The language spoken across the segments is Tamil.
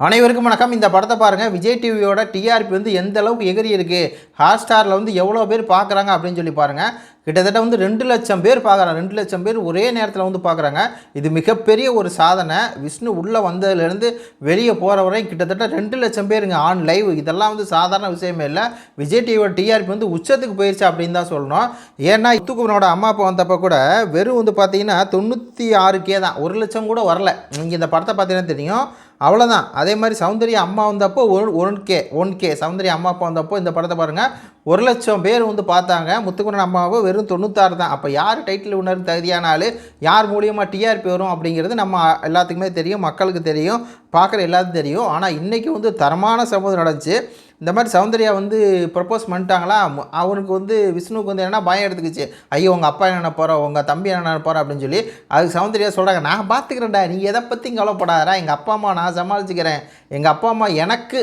அனைவருக்கும் வணக்கம். இந்த படத்தை பாருங்கள் விஜய் டிவியோட டிஆர்பி வந்து எந்த அளவுக்கு எகிரி இருக்குது ஹாட் ஸ்டாரில் வந்து எவ்வளோ பேர் பார்க்குறாங்க அப்படின்னு சொல்லி பாருங்கள் கிட்டத்தட்ட வந்து ரெண்டு லட்சம் பேர் பார்க்குறாங்க. ரெண்டு லட்சம் பேர் ஒரே நேரத்தில் வந்து பார்க்குறாங்க. இது மிகப்பெரிய ஒரு சாதனை. விஷ்ணு உள்ளே வந்ததுலேருந்து வெளியே போகிற வரையும் கிட்டத்தட்ட ரெண்டு லட்சம் பேருங்க ஆன் லைவ் இதெல்லாம் வந்து சாதாரண விஷயமே இல்லை. விஜய் டிவியோட டிஆர்பி வந்து உச்சத்துக்கு போயிடுச்சு அப்படின்னு தான் சொல்லணும். ஏன்னா இத்துக்குமனோட அம்மா அப்பா வந்தப்போ கூட வெறும் வந்து பார்த்தீங்கன்னா தொண்ணூற்றி ஆறு கே தான். ஒரு லட்சம் கூட வரல. நீங்கள் இந்த படத்தை பார்த்தீங்கன்னா தெரியும். அவ்வளோதான் அதே மாதிரி சௌந்தர்யா அம்மா வந்தப்போ one one K one K Soundarya அம்மா அப்பா வந்தப்போ இந்த படத்தை பாருங்கள் ஒரு லட்சம் பேர் வந்து பார்த்தாங்க. முத்துக்குமரன் அம்மாவை வெறும் தொண்ணூத்தாறு தான். அப்போ யார் டைட்டில் வினர் தகுதியான ஆள் யார் மூலியமாக டிஆர்பி வரும் அப்படிங்கிறது நம்ம எல்லாத்துக்குமே தெரியும் மக்களுக்கு தெரியும் பார்க்குற எல்லாத்துக்கும் தெரியும். ஆனால் இன்றைக்கி வந்து தரமான சம்பவம் நடந்துச்சு. இந்த மாதிரி சௌந்தர்யா வந்து ப்ரப்போஸ் பண்ணிட்டாங்களா? அவனுக்கு வந்து விஷ்ணுவுக்கு வந்து என்ன பயம் எடுத்துக்கிச்சு. ஐயோ உங்கள் அப்பா என்ன போகிறோம் உங்கள் தம்பி என்ன போகிறோம் அப்படின்னு சொல்லி அதுக்கு சௌந்தர்யா சொல்கிறாங்க நான் பார்த்துக்கிறேன்டா நீ எதை பற்றியும் கவலைப்படாதரா எங்கள் அப்பா அம்மா நான் சமாளிச்சுக்கிறேன். எங்கள் அப்பா அம்மா எனக்கு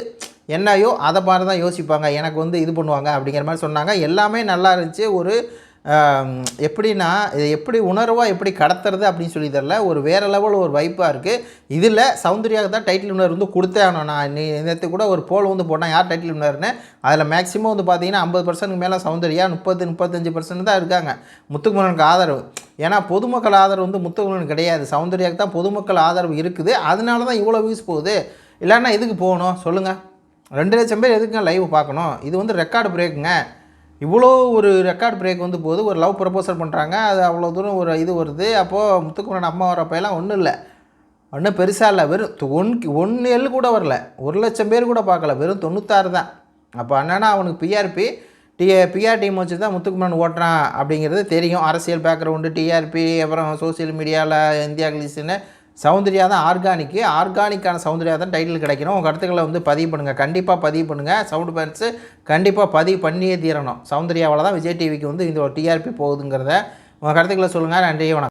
என்னையோ அதை மாதிரி தான் யோசிப்பாங்க எனக்கு வந்து இது பண்ணுவாங்க அப்படிங்கிற மாதிரி சொன்னாங்க. எல்லாமே நல்லா இருந்துச்சு. ஒரு எப்படின்னா இதை எப்படி உணர்வாக எப்படி கடத்துறது அப்படின்னு சொல்லி தெரில ஒரு வேறு லெவல் ஒரு வைப்பாக இருக்குது இதில் சௌந்தர்யாவுக்கு தான் டைட்டில் உணர் வந்து கொடுத்தே ஆகணும். நான் நீ நேற்று கூட ஒரு போல் வந்து போட்டேன். யார் டைட்டில் உணர்னு அதில் மேக்ஸிமம் வந்து பார்த்தீங்கன்னா ஐம்பது பர்சன்ட் மேலே சௌந்தர்யா முப்பது முப்பத்தஞ்சு பர்சன்ட் தான் இருக்காங்க. முத்துக்குமரனுக்கு ஆதரவு. ஏன்னா பொதுமக்கள் ஆதரவு வந்து முத்துக்குமரனுக்கு கிடையாது. சௌந்தர்யாவுக்கு தான் பொதுமக்கள் ஆதரவு இருக்குது. அதனால தான் இவ்வளோ வியூஸ் போகுது. இல்லைன்னா எதுக்கு போகணும்? சொல்லுங்கள் ரெண்டு லட்சம் பேர் எதுக்குங்க லைவ் பார்க்கணும்? இது வந்து ரெக்கார்டு பிரேக்குங்க இவ்வளோ ஒரு ரெக்கார்ட் பிரேக் வந்து போகுது ஒரு லவ் ப்ரப்போசல் பண்ணுறாங்க அது அவ்வளோ தூரம் ஒரு இது வருது. அப்போது முத்துக்குமரன் அம்மா வரப்பெல்லாம் ஒன்றும் இல்லை. ஒன்றும் பெருசாக இல்லை. வெறும் ஒன் ஒன்று எள்ளு கூட வரல. ஒரு லட்சம் பேர் கூட பார்க்கல. வெறும் தொண்ணூத்தாறு தான். அப்போ என்னன்னா அவனுக்கு பிஆர்பி டி பிஆர் டீம் வச்சு தான் முத்துக்குமரன் ஓட்டுறான் அப்படிங்கிறது தெரியும். அரசியல் பேக்ரவுண்டு டிஆர்பி அப்புறம் சோஷியல் மீடியாவில் இந்தியா கிளிஸ்ன்னு சௌந்தர்யா தான் ஆர்கானிக்கு. ஆர்கானிக்கான சௌந்தர்யா தான் டைட்டில் கிடைக்கணும். உங்கள் கருத்துக்களை வந்து பதிவு பண்ணுங்கள் கண்டிப்பாக பதிவு பண்ணுங்கள் சவுண்டு பேன்ஸு கண்டிப்பாக பதிவு பண்ணியே தீரணும். சௌந்தர்யாவால் தான் விஜய் டிவிக்கு வந்து இந்த ஒரு டிஆர்பி போகுதுங்கிறத உங்கள் கருத்துக்களை சொல்லுங்கள் நன்றி வணக்கம்.